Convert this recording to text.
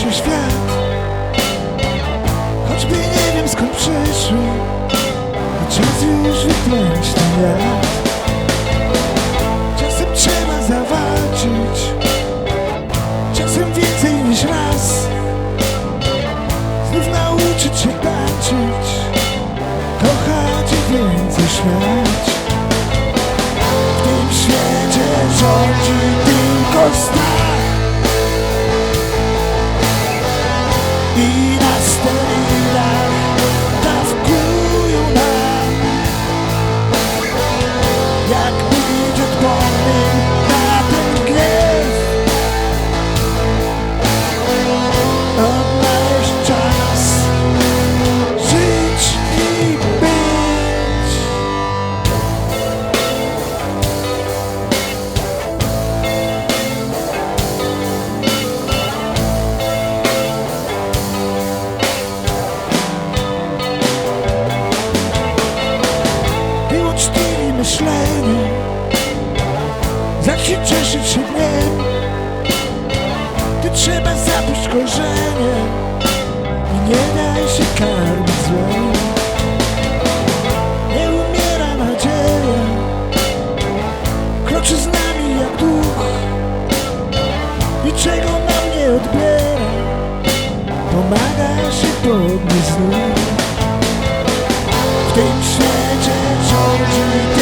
Się świat. Choćby nie wiem skąd przyszły czas już ten lat Czasem trzeba zawalczyć Czasem więcej niż raz. Znów nauczyć się tańczyć Kochać i więcej śmiać. W tym świecie rządzi tylko 見出して Myślenie Zacznij cieszyć się dniem. Ty trzeba zapuść korzenie I nie daj się karmić złem. Nie umiera nadzieja Kroczy z nami jak duch. Niczego nam nie odbiera Pomaga się podnieść znów. W tym świecie